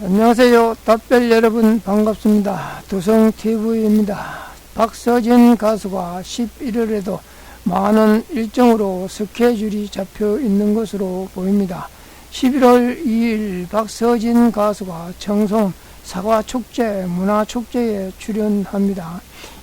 안녕하세요. 답별 여러분 반갑습니다. 두성TV입니다. 박서진 가수가 11월에도 많은 일정으로 스케줄이 잡혀 있는 것으로 보입니다. 11월 2일 박서진 가수가 청송 사과축제 문화축제에 출연합니다.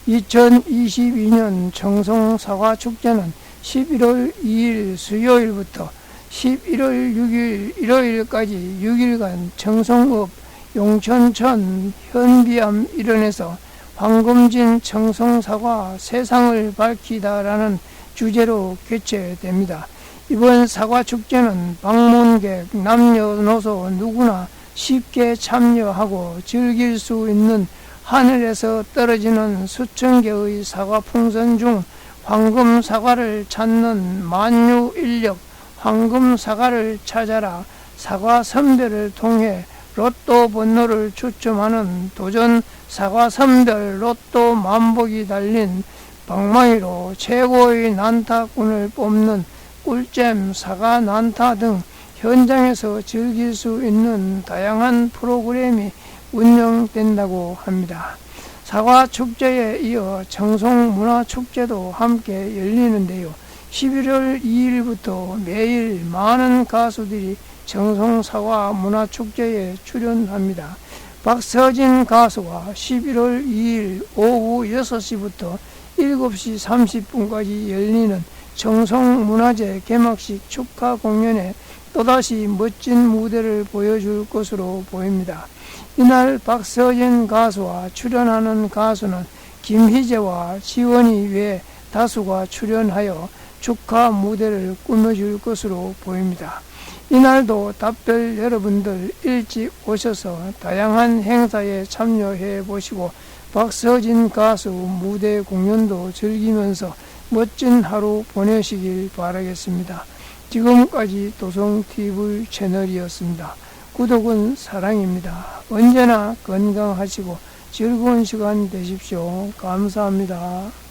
2022년 청송 사과축제는 11월 2일 수요일부터 11월 6일 일요일까지 6일간 청송읍 용천천 현비암 일원에서 황금진 청송사과 세상을 밝히다라는 주제로 개최됩니다. 이번 사과축제는 방문객, 남녀노소 누구나 쉽게 참여하고 즐길 수 있는 하늘에서 떨어지는 수천 개의 사과 풍선 중 황금 사과를 찾는 만유인력 황금 사과를 찾아라 사과 선별을 통해 로또 번호를 추첨하는 도전 사과 선별 로또 만복이 달린 방망이로 최고의 난타꾼을 뽑는 꿀잼 사과 난타 등 현장에서 즐길 수 있는 다양한 프로그램이 운영된다고 합니다. 사과 축제에 이어 청송 문화 축제도 함께 열리는데요. 11월 2일부터 매일 많은 가수들이 청송 사과 문화 축제에 출연합니다. 박서진 가수가 11월 2일 오후 6시부터 7시 30분까지 열리는 청송 문화제 개막식 축하 공연에 또다시 멋진 무대를 보여줄 것으로 보입니다. 이날 박서진 가수와 출연하는 가수는 김희재와 지원이 외 다수가 출연하여 축하 무대를 꾸며줄 것으로 보입니다. 이날도 답별 여러분들 일찍 오셔서 다양한 행사에 참여해 보시고 박서진 가수 무대 공연도 즐기면서 멋진 하루 보내시길 바라겠습니다. 지금까지 도성TV 채널이었습니다. 구독은 사랑입니다. 언제나 건강하시고 즐거운 시간 되십시오. 감사합니다.